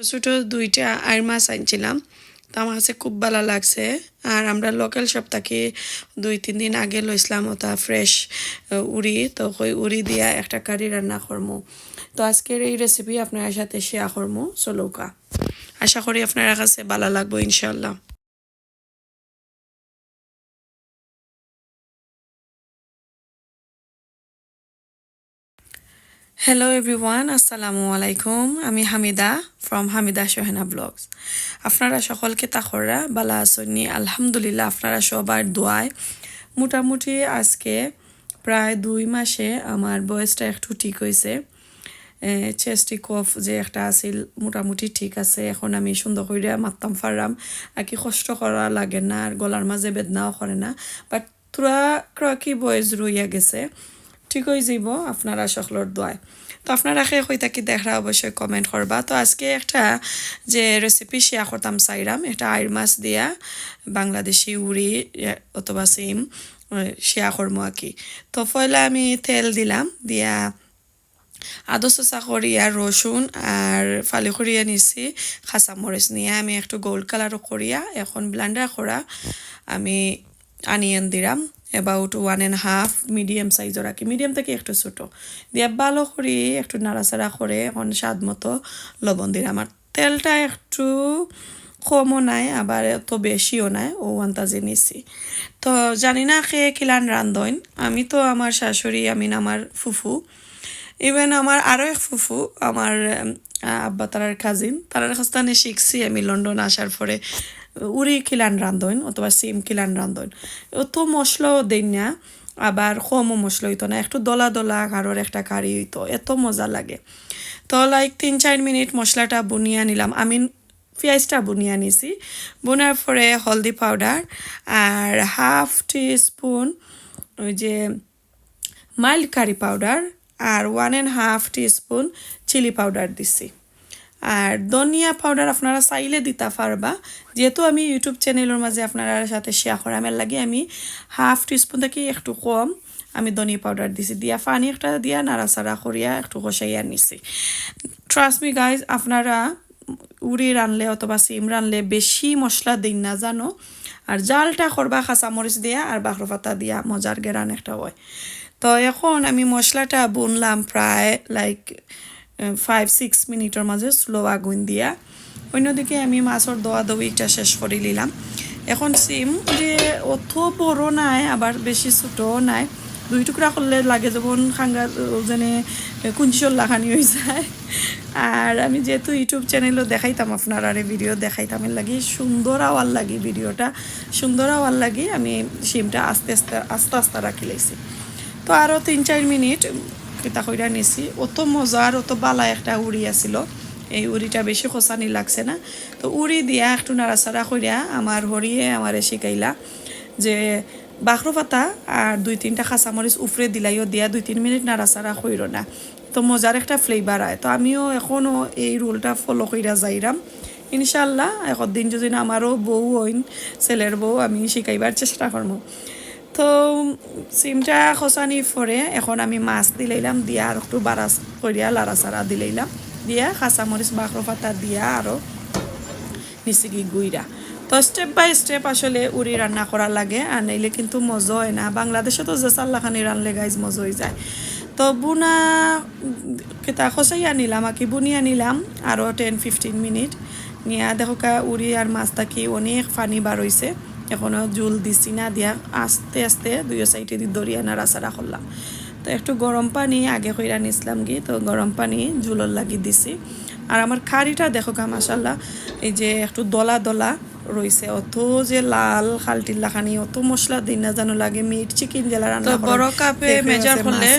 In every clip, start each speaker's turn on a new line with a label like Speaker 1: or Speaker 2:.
Speaker 1: ছোটো দুইটা আয়ের মাছ আনছিলাম। তা আমার কাছে খুব ভালো লাগছে। আর আমরা লোকাল সব তাকে দুই, তিন দিন আগে লইছিলাম ওটা ফ্রেশ উড়ি। তো ওই উড়ি দিয়া একটা কারি রান্না করমু। তো আজকের এই রেসিপি আপনার সাথে শেয়ার করমু। চলৌকা আশা করি আপনার কাছে ভালো লাগবো ইনশাল্লাহ হ্যালো এভরিওয়ান আসসালামু আলাইকুম আমি হামিদা ফ্রম হামিদা সোহেনা ব্লগস। আপনারা সকলকে তাকররা বালা আসনি আলহামদুলিল্লাহ আপনারা সবার দোয়ায়। মোটামুটি আজকে প্রায় দুই মাসে আমার বয়সটা একটু ঠিক হয়েছে। চেস্টি কফ যে একটা আছিল, মোটামুটি ঠিক আছে। এখন আমি সুন্দর করে মারতাম পারলাম আর কি কষ্ট করা লাগে না, আর গলার মাঝে বেদনাও করে না। বাট তোরা ক্রকি বয়স রইয়া গেছে। ঠিক হয়ে যাব আপনারা সকলের দোয়ায় তো আপনারা সেই হয়ে থাকি দেখা অবশ্যই কমেন্ট করবা। তো আজকে একটা যে রেসিপি শেয়ার করতাম চাইরাম একটা আইর মাছ দিয়া বাংলাদেশি উড়ি অথবা সিম শেয়ার করব আর কি। তো পয়লা আমি তেল দিলাম, দিয়া আদা চচা করিয়া রসুন আর ফালি করিয়া নিছি মরিচ নিয়ে আমি একটু গোল্ড কালার করিয়া এখন ব্লান্ডার করা আমি আনিয়ন দিলাম about one and half medium সাইজের আর কি? মিডিয়াম থেকে একটু ছোটো। দিয়ে ভালো করে একটু নাড়াচাড়া করে এখন স্বাদ মতো লবণ দিলাম। আর তেলটা একটু কমও নাই, আবার এত বেশিও নাই, ও আন্তাজে নিছি। তো জানি না কে কিলান রান্ধন আমি তো আমার শাশুড়ি, আমি আমার ফুফু। ইভেন আমার আরও এক ফুফু, আমার আব্বা তারার কাজিন তারার কাছে শিখছি আমি লন্ডন আসার পরে। উড়ি কিলান রান্ধন অথবা সিম কিলান রান্ধন অত মশলাও দেই না, আবার কমও মশলা হইতো না। একটু দলা দলা কারোর একটা কারি হইতো, এত মজা লাগে। তো লাইক তিন, চার মিনিট মশলাটা বুনিয়া নিলাম। আমি পেঁয়াজটা বুনিয়া নিছি। বোনার পরে হলদি পাউডার আর হাফ টি স্পুন ওই যে mild curry powder R one and half teaspoon chilli powder দিছি। আর ধনিয়া পাউডার আপনারা চাইলে দিতে পারবা। যেহেতু আমি ইউটিউব চ্যানেলের মাঝে আপনারা সাথে শেয়ার করা, আমার লাগে আমি হাফ টিস্পুন থেকে একটু কম আমি ধনিয়া পাউডার দিছি। দিয়া পানি একটা দিয়া নাড়াচাড়া করিয়া একটু কষাইয়া নিছি। ট্রাস্ট মি গাইজ আপনারা উড়ি রানলে অথবা সিম রানলে বেশি মশলা দিন না জানো। আর জালটা করবা কাঁচামরিচ দিয়া আর বাখরো পাতা দিয়া মজার গেরান একটা হয়। তো এখন আমি মশলাটা বুনলাম প্রায় লাইক ফাইভ সিক্স মিনিটের মাঝে স্লো আগুন দিয়া। অন্যদিকে আমি মাছের দোয়া দইটা শেষ করে নিলাম। এখন সিম যে অত বড় নাই, আবার বেশি ছোটও নাই। দুই টুকরা করলে লাগে যখন খাঙ্গা যেনে কুঞ্চিশল লাখানি হয়ে যায়। আর আমি যেহেতু ইউটিউব চ্যানেলও দেখাইতাম আপনার, আরে ভিডিও দেখাইতাম, এর লাগি সুন্দর আওয়ার লাগি ভিডিওটা। সুন্দর আওয়ার লাগি আমি সিমটা আস্তে আস্তে আস্তে আস্তে রাখি লাইছি। তো আরও তিন, চার মিনিট কিতা কইরা নিছি। অত মজার, অত বালা একটা উড়ি আছিল এই উড়িটা বেশি খোসানি লাগছে না। তো উড়ি দিয়া একটু নাড়াচাড়া করিয়া আমার হরিয়ে আমারে শিখাইলা যে বাখরো পাতা আর দুই তিনটা কাঁচামরিচ উফরে দিলাইও দিয়া দুই তিন মিনিট নাড়াচাড়া কইর না। তো মজার একটা ফ্লেভার হয় তো আমিও এখনও এই রুলটা ফলো কইরা যাইরাম। ইনশাল্লাহ এখন দিন যদি আমারও বউ হইন, ছেলের বউ, আমি শিখাইবার চেষ্টা করব তো সিমটা খসানি পরে এখন আমি মাছ দিলাইলাম দিয়া আর একটু বারাস করিয়া লাড়াচাড়া দিলাইলাম দিয়া কাঁচামরিচ বাখরো পাতা দিয়া আরও নিচিকি গুইরা তো স্টেপ বাই স্টেপ আসলে উড়ি রান্না করা লাগে আর কিন্তু মজা হয় না। বাংলাদেশে তো যে চাল্লাখানি রানলে গাইজ মজা হয়ে যায়। তো বুনা কেতা খসাইয়া নিলাম আকি বুনিয়া নিলাম আরও টেন ফিফটিন মিনিট। নিয়া দেখো কা উড়ি আর মাছ থাকি অনেক পানি বার হয়েছে এখনও জুল দিছি না দিয়া আস্তে আস্তে দুই সাইডে দিয়ে দরিয়া নাড়াচাড়া করলাম। তো একটু গরম পানি আগে কইরা নিছিলাম কি তো গরম পানি জুলর লাগি দিছি। আর আমার খাড়িটা দেখো গা মাসাল্লাহ এই যে একটু দলা দলা রয়েছে অত যে লাল খালটিল্লা খানি অত মশলা দিন না জানো লাগে মিট চিকেন জেলা রান্না বড় কাপে মেজার করলে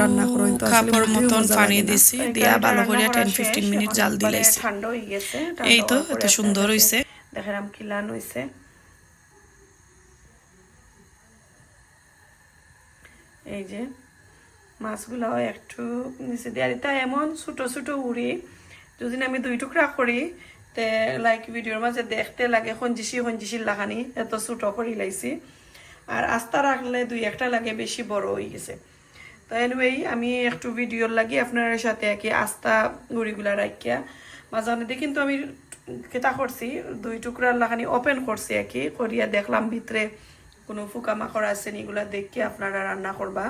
Speaker 1: রান্না করো কাপড় মতন পানি দিছি দিয়া ভালো করে টেন ফিফটিন মিনিট জাল দিলাইছি। ঠান্ডা হয়ে গেছে এই তো এত সুন্দর হইছে। দেখারাম খিলান হইছে। এই যে মাছগুলো একটু নিচে দিয়ে দিতে এমন ছোটো ছোটো উড়ি, যদি আমি দুই টুকরা করি, তে লাইক ভিডিওর মাঝে দেখতে লাগে সঞ্জিসি সঞ্জিসির লাগানি, এত ছোটো করি লাইছি। আর আস্তা রাখলে দুই একটা লাগে বেশি বড় হয়ে গেছে। তো এনিওয়েই আমি একটু ভিডিওর লাগি আপনার সাথে একই আস্তা গুড়িগুলা রাখিয়া মাঝানিতে কিন্তু আমি কেতা করছি, দুই টুকরা লাখানি ওপেন করছি কি করিয়া দেখলাম ভিতরে কোনো ফুকা মাকড় আছে এগুলা দেখে আপনারা রান্না করবা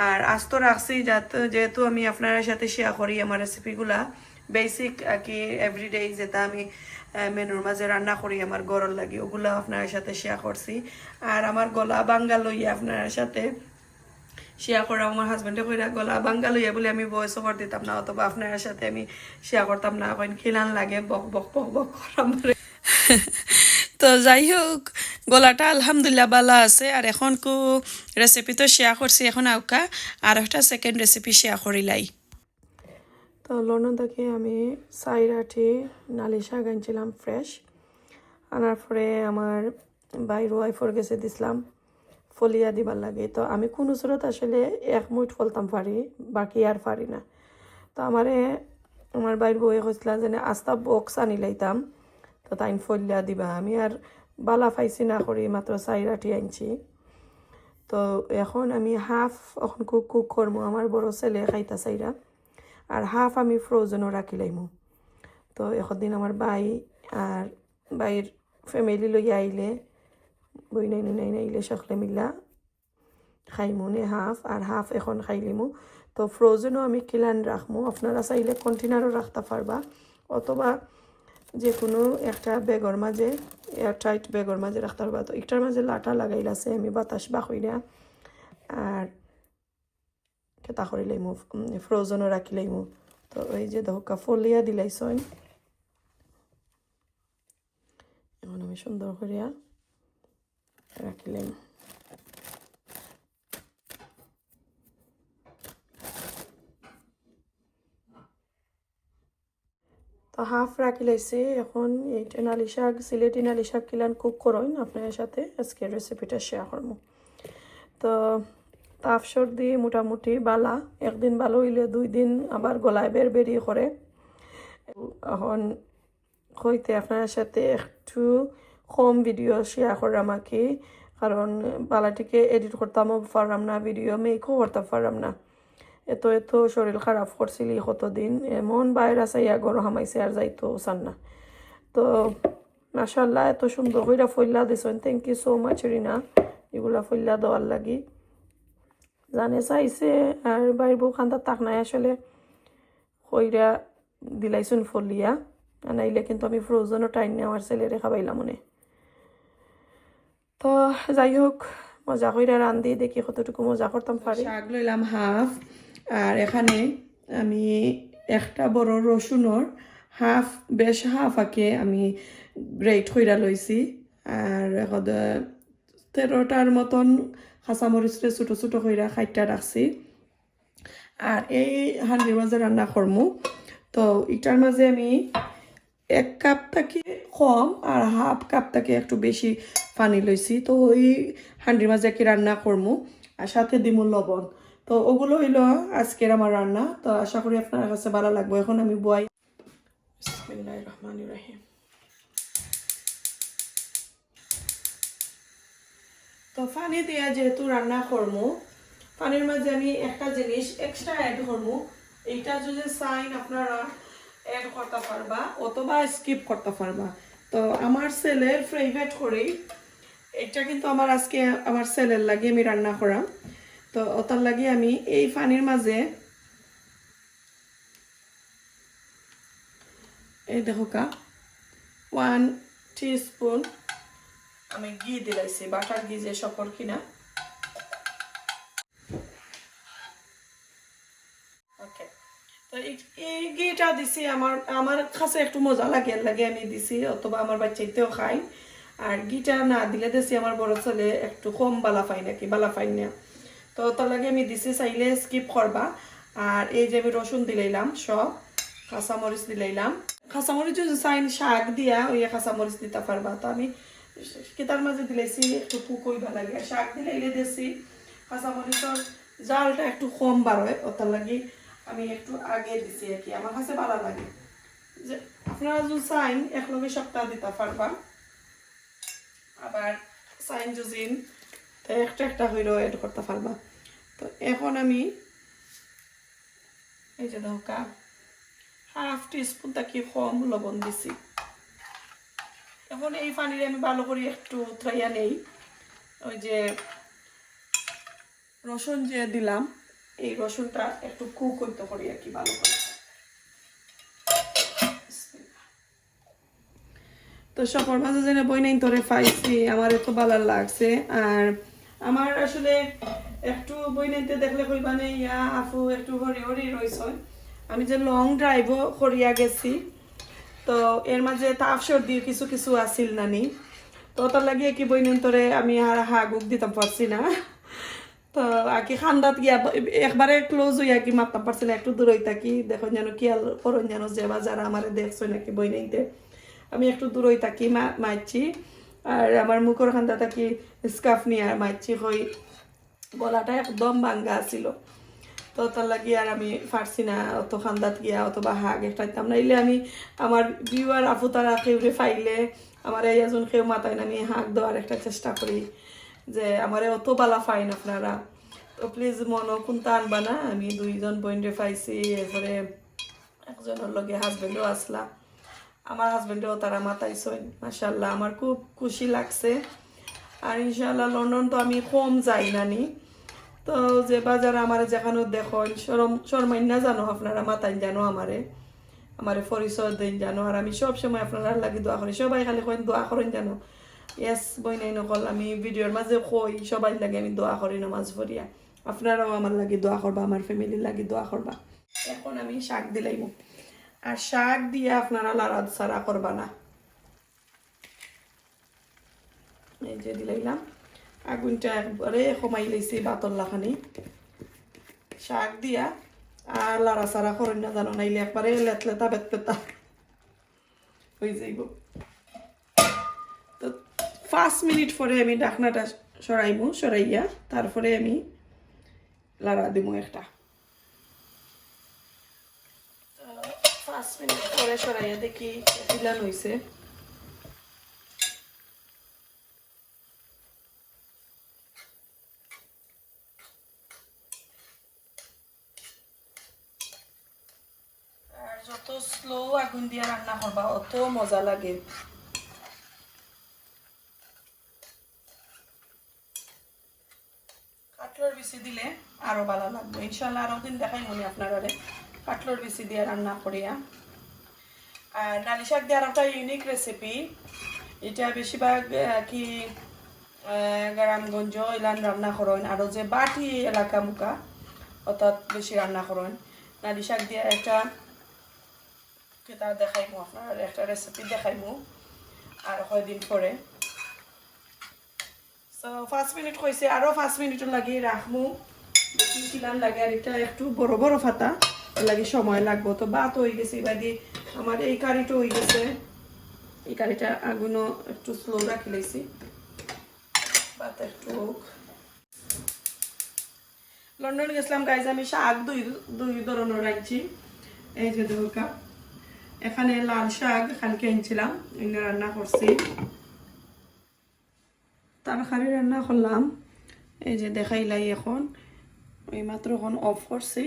Speaker 1: আর আজ তো রাখছি যাতে যেহেতু আমি আপনার সাথে শেয়ার করি আমার রেসিপিগুলা বেসিক আর কি এভরিডে যেটা আমি মেনুর মাঝে রান্না করি আমার গরল লাগে ওগুলো আপনার সাথে শেয়ার করছি আর আমার গলা বাঙ্গাল লইয়া আপনার সাথে শেয়ার করা আমার হাজবেন্ডে কইরা গলা বাঙ্গাল লইয়া বলে আমি ভয়েস ওভার দিতাম না অথবা আপনার সাথে আমি শেয়ার করতাম না কইন খিলান লাগে বক বক বক বক করাম তো যাই হোক, গলাটা আলহামদুলিল্লাহ ভালো আছে। আর এখন কু রেসিপি তো শেয়ার করছি এখন আউকা। আর একটা সেকেন্ড রেসিপি শেয়ার করিলাই তো লন্ডন আমি সাইরাটি নালি শাক আনছিলাম ফ্রেশ আনার পরে আমার বাইর ওয়াইফর গেছে দিছিলাম, ফলিয়া দিবার লাগে। তো আমি কোন ওচৰত আসলে এক মুঠ ফলতাম পারি বাকি আর পারি না। তো আমারে আমার বাইর বউয়ে কৈছিলা যেনে আস্তা বক্স আনি লাইতাম তো তাইন ফলিয়া দিবা। আমি আর বালা ফাইছি না করি মাত্র চাইরাটি আনছি। তো এখন আমি হাফ এখন কুক কুক করব আমার বড় ছেলে খাইতা চাইরা আর হাফ আমি ফ্রোজেনও রাখি লাইমু। তো দিন আমার বাই আর বাইর ফ্যামিলি লই আইলে বই নাই নাই নাইলে সকলে মিলা খাইমু নে হাফ আর হাফ এখন খাইলিমু তো ফ্রোজেনও আমি কিলান রাখমু আপনারা চাইলে কন্টেনারও রাখতে পারবা অথবা যে কোনো একটা বেগর মাঝে এয়ারটাইট বেগর মাঝে রাখতে পারবা তো একটার মাঝে লাটা লাগাইল আছে আমি বাতাস বা বাখইরা আর কেতা করে লাইমু ফ্রোজেনও রাখি লাইমু তো এই যে দহকা ফলিয়া দিলাইছইন এখন আমি সুন্দর করিয়া রাখিলাম হাফ রাখি লাইছি এখন এইটা নালি শাক সিলেটি নালি শাক কিলান কুক করইন আপনার সাথে। আজকে রেসিপিটা শেয়ার করব। তো তাপ সর্দি মোটামুটি বালা, একদিন ভালো হইলে দুই দিন আবার গলায় বের বেরিয়ে করে এখন হইতে আপনার সাথে একটু কম ভিডিও শেয়ার করলাম আর কি কারণ বালাটিকে এডিট করতামও পারলাম না ভিডিও মেকও করতে পারলাম না। এত এত শরীর খারাপ করছিলি কতদিন? এমন বাইরে চাইয়া গরম হামাইছে আর যাইতো চান না তো মাসাল্লাহ এত সুন্দর কইরা ফইলা দিছেন। Thank you so much Rina. এগুলা ফইলা দেওয়ার লাগি। জানে চাইছে আর বাইর বউ খান্দা তাক নাই আসলে কইরা দিলাইছুন ফলিয়া। নাইলে কিন্তু আমি ফ্রোজেনও টাইম নিয়ে আমার ছেলেরে খাবাইলাম মনে। তো যাই হোক, মজা কইরা রান্ধি, দেখি কতটুকু মজা করতাম পারি। শাক লইলাম হাফ। আর এখানে আমি একটা বড় রসুনের হাফ, বেশ হাফ আঁকে আমি গ্রেট কইরা লইছি। আর তেরোটার মতন কাঁচামরিচরে ছোটো ছোটো কইরা খাইটা রাখছি। আর এই হান্ডির মাঝে রান্না করমু। তো এটার মাঝে আমি এক কাপ থেকে কম আর হাফ কাপ থেকে একটু বেশি পানি লইছি। তো ওই হান্ডির মাঝে কি রান্না করমু। আর সাথে দিমু লবণ। তো ওগুলো হইল আজকের আমার রান্না। তো আশা করি আপনার কাছে ভালো লাগবে। এখন আমি বয় রহমান রহিম। তো পানি দিয়া যেহেতু রান্না করমু, পানির মাঝে আমি একটা জিনিস এক্সট্রা অ্যাড করমু। এইটা যদি সাইন আপনারা অ্যাড করতে পারবা অথবা স্কিপ করতে পারবা। তো আমার ছেলের ফেভারিট করি এটা কিন্তু আমার আজকে আমার ছেলের লাগে আমি রান্না করা। তো ওটার লাগে আমি এই পানির মাঝে এই দেখো কা ওয়ান স্পুন আমি ঘি দিলাইছি বাটার ঘি যে সকল কিনা। এই ঘিটা দিছি আমার আমার কাছে একটু মজা লাগে লাগে আমি দিছি, অথবা আমার বাচ্চাইতেও খাই আর ঘিটা না দিলে দিছি আমার বড় ছেলে একটু কম বালা পাই নাকি, বালা পাই না। তো তার লাগে আমি দিছি চাইলে স্কিপ করবা। আর এই যে আমি রসুন দিলাইলাম সব কাঁচামরিচ দিলাইলাম কাঁচামরিচ চাইন শাক দিয়া ওই কাঁচামরিচ দিতে পারবা। তো আমি কেতার মাঝে দিলাইছি একটু পুকইবা লাগে। শাক দিলাইলে দিছি কাঁচামরিচর জালটা একটু কম বাড়য় ওটার লাগি আমি একটু আগে দিছি আর কি। আমার কাছে ভালো লাগে। যে আপনারা যদি চাইন, একলগে সপ্তাহ দিতে পারবা। আবার জুজিন তো একটা একটা হইলেও এড করতে পারবা। তো এখন আমি এই যে ধোকা হাফ টিস্পুন তাকে কম লবণ দিছি। এখন এই পানিরে আমি ভালো করে একটু উতরাইয়া নেই। ওই যে রসুন যে দিলাম, এই রসুনটা একটু কুক করতে পারি আর কি ভালো করে তো সকল মাঝে জেনে বই নাই তোরে পাইছি আমার এত ভালো লাগছে। আর আমার আসলে একটু বই নাইতে দেখলে কইবানে ইয়া আফু একটু হরি হরি রইছ। আমি যে লং ড্রাইভও করিয়া গেছি, তো এর মাঝে তাপ সর্দি কিছু কিছু আসিল নানি। তো তার লাগিয়ে কি বই তোরে আমি আর হাগুক দিতাম পারছি না। তো আর কি খান্দাত গিয়া একবারে ক্লোজ হইয়া কি মারতাম পারছি না, একটু দূরই থাকি দেখো যেন কি আর করন যেন যে বা যারা আমার দেখছ নাকি বই নাইতে আমি একটু দূরই থাকি মারছি আর আমার মুখর খান্দা থাকি স্কার্ফ নিয়ে আর মারছি হই গলাটা একদম ভাঙ্গা ছিল তো তার লাগি আর আমি পারছি না, অত খান্দাত গিয়া অথবা হাগ একটাইতাম না ইলে আমি আমার বিউয়ার আপু তারা কেউরে ফাইলে, আমার এই এজন কেউ মাথায় না, আমি হাঁক দেওয়ার একটা চেষ্টা করি যে আমারে অত বালা ফাইন আপনারা। তো প্লিজ মনও কোনটা আনবা না? আমি দুইজন বইনরে পাইছি এরপরে একজনের লগে হাজবেন্ডও আসলা। আমার হাজবেন্ডও তারা মাতাইছেন মাসাল্লাহ আমার খুব খুশি লাগছে। আর ইনশাল্লাহ লন্ডন তো আমি কম যাই না নানি তো যে বাজার আমার যেখানে দেখুন, শরম শর্মাইন না জানো আপনারা, মাতাইন জানো আমারে আমারে পরিচয় দিন জানো। আর আমি সব সময় আপনারা লাগি দোয়া করি। সবাই খালি কইন, দোয়া করেন জানো। ইয়াস বই নাই নকল, আমি ভিডিওর মাঝে কই, সবাই লাগে আমি দোয়া করি নামাজ পড়িয়া। আপনারাও আমার লাগি দোয়া করবা, আমার ফ্যামিলির লাগি দোয়া করবা। এখন আমি শাক দিলাইমু। আর শাক দিয়ে আপনারা লারাদ সারা করবা না। এই যে দিলাইলাম। আগুনটা একবারে কমাই লাইছি বাতল্লাখানি শাক দিয়া আর লাড়া সারা করেন না জানো, নাইলে একবারে লেতলেতা বেত পেতা। হয়ে যাইব। তো পাঁচ মিনিট পরে আমি ডাকনাটা সরাইমু, সরাইয়া তারপরে আমি লাড়া দিমু একটা। পাঁচ মিনিট পরে সরাইয়া দেখি দিলান হয়েছে আর যত স্লো আগুন দিয়ে রান্না করবা অত মজা লাগে। কাটলোর বেশি দিলে আরও ভালো লাগবে। ইনশাল্লাহ আরও দিন দেখাই মনে আপনারা কাটলোর বেশি দিয়ে রান্না করিয়া। আর নালি শাক দেওয়ার একটা ইউনিক রেসিপি এটা বেশিরভাগ কি গ্রামগঞ্জ ইলান রান্না করেন। আরও যে বাটি এলাকা মুখা, অর্থাৎ বেশি রান্না করেন। নালি শাক দিয়ে একটা কেটা দেখাইমু আপনার একটা রেসিপি দেখাইমু আর কয়দিন পরে। সো পাঁচ মিনিট কইছে, আরও পাঁচ মিনিট লাগি রাখমু। বেশি কিলান লাগে, আর এটা একটু বড় বড় ফাতা লাগি সময় লাগবো। তো বাত হয়ে গেছে এবাদি আমার এই কারিটা হয়ে গেছে। এই কারিটা আগুনও একটু স্লো রাখি লাইছি। একটু হোক। লন্ডন গেছিলাম গাইজ আমি শাক দুই দুই ধরনের রাখছি এই যে দেখো এখানে লাল শাক কালকে আনছিলাম এনে রান্না করছি। তরকারি রান্না করলাম। এই যে দেখাইলাই এখন। ওই মাত্র এখন অফ করছি।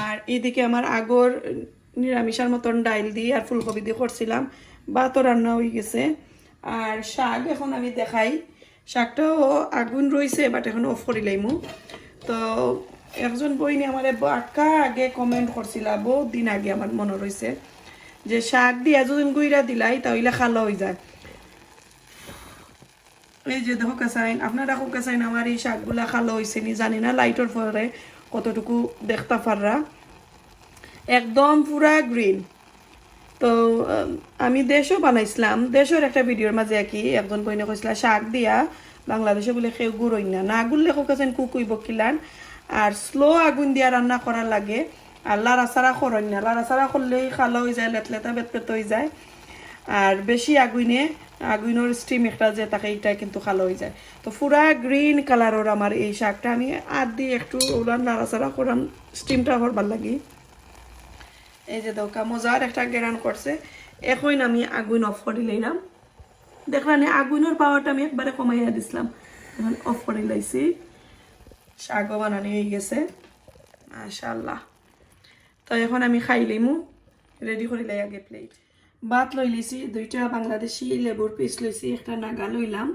Speaker 1: আর এদিকে আমার আগর নিরামিষার মতন ডাইল দিয়ে আর ফুলকপি দিয়ে করছিলাম। ভাতও রান্না হয়ে গেছে। আর শাক এখন আমি দেখাই। শাকটাও আগুন রয়েছে বাট এখন অফ করি লাইমু তো একজন বইনি আমার বাক্কা আগে কমেন্ট করছিল বহুত দিন আগে আমার মনে রয়েছে যে শাক দিয়া যদি গুইরা দিলাই, তাহলে খালো হয়ে যায়। এই যে দেখো কাসাইন, আপনারা খুব কাসাইন, আমার এই শাকগুলা খালো হয়েছে নি, জানি না লাইটর পরে কতটুকু দেখতে পাররা। একদম পুরা গ্রিন তো আমি দেশও বানাইছিলাম, দেশের একটা ভিডিওর মাঝে কি একজন বইনে কইছিল শাক দিয়া বাংলাদেশে বলে কেউ গুড়ই না। না গুললে কোকাছেন কুকুই কিলান। আর স্লো আগুন দিয়া রান্না করার লাগে। আর লাড়া সাড়া করন না। লাড়া সাড়া করলেই খালা হয়ে যায় লেতলেতা বেতপেত হয়ে যায়। আর বেশি আগুনে, আগুনের স্টিম একটা যে তাকে এটা কিন্তু খালো হয়ে যায়। তো পুরা গ্রিন কালারের আমার এই শাকটা। আমি আর দিয়ে একটু উড়ান নাড়াচাড়া করাম স্টিমটা করবার লাগি। এই যে দোকা মজার একটা গেরান করছে। এখন আমি আগুন অফ করে লইলাম। দেখলাম আগুনের পাওয়ারটা আমি একবারে কমাইয়া দিছিলাম। এখন অফ করে লাইছি। শাকও বানানি হয়ে গেছে। মাশাল্লাহ তো এখন আমি খাই লিমু রেডি করে লাই আগে প্লেট ভাত লই লিছি, দুইটা বাংলাদেশি লেবুর পিস লইছি, একটা নাগা লইলাম।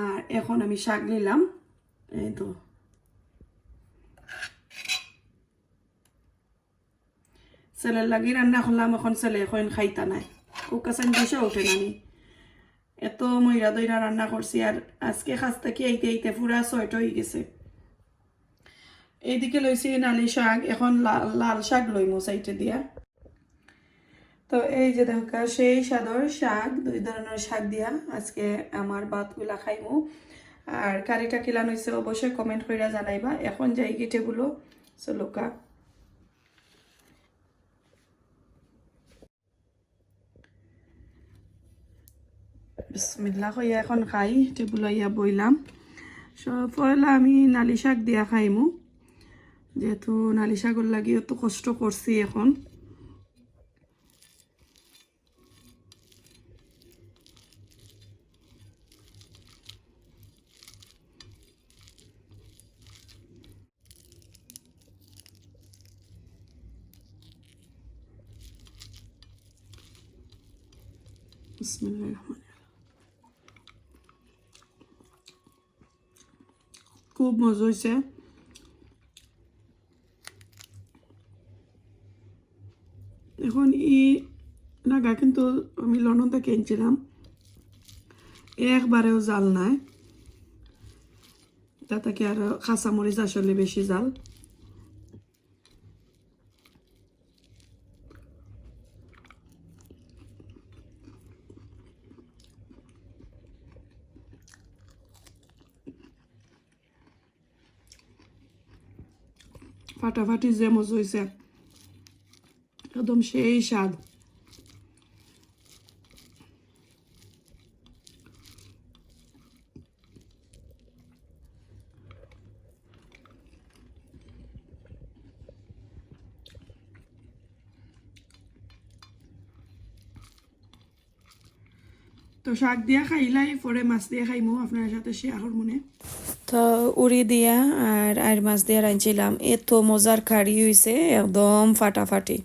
Speaker 1: আর এখন আমি শাক নিলাম, এই তো। ছেলের লাগি রান্না করলাম, এখন ছেলে এখন খাইতা নাই। ও কাছে বসে ওঠে নানি এত ময়রা দইরা রান্না করছি আর আজকে খাস কি এইতে এইতে পুরা ছয়টা হয়ে গেছে। এইদিকে লইছি নালি শাক, এখন লাল লাল শাক লইমু সাইটে দিয়া। তো এই যে দেখা সেই সাদর শাক, দুই ধরনের শাক দিয়া আজকে আমার ভাতগুলা খাইমু। আর কারিটা কিলান হয়েছে অবশ্যই কমেন্ট কইরা জানাইবা। এখন যাই কি টেবুলো চলুকা বিসমিল্লা হইয়া এখন খাই, টেবুল ইয়া বইলাম পয়লা আমি নালি শাক দিয়া খাইমু যেহেতু নালি শাকর লাগি অত কষ্ট করছি এখন রহমানির রহিম। খুব মজা হয়েছে এখন ই নাগা কিন্তু আমি লন্ডন থেকে কিনছিলাম একবারেও জাল নাই তাতে কি আর কাঁচামরিচ আসলে বেশি জাল ফাটাফাটি যে মজা হয়েছে একদম সেই স্বাদ। তো শাক দিয়া খাইলাই, পরে মাছ দিয়ে খাইমু, আপনার সাথে শেয়ার মনে উড়ি দিয়া আর আর মাছ দিয়া রাঁধছিলাম। এত মজার খাড়ি হয়েছে একদম ফাটাফাটি।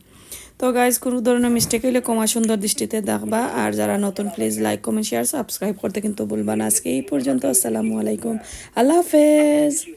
Speaker 1: তো গাইজ কোনো ধরনের মিস্টেক হইলে কমা সুন্দর দৃষ্টিতে দেখবা। আর যারা নতুন please like comment share subscribe করতে কিন্তু ভুলবা না। আজকে এই পর্যন্ত, আসসালামু আলাইকুম। আল্লাহ হাফেজ।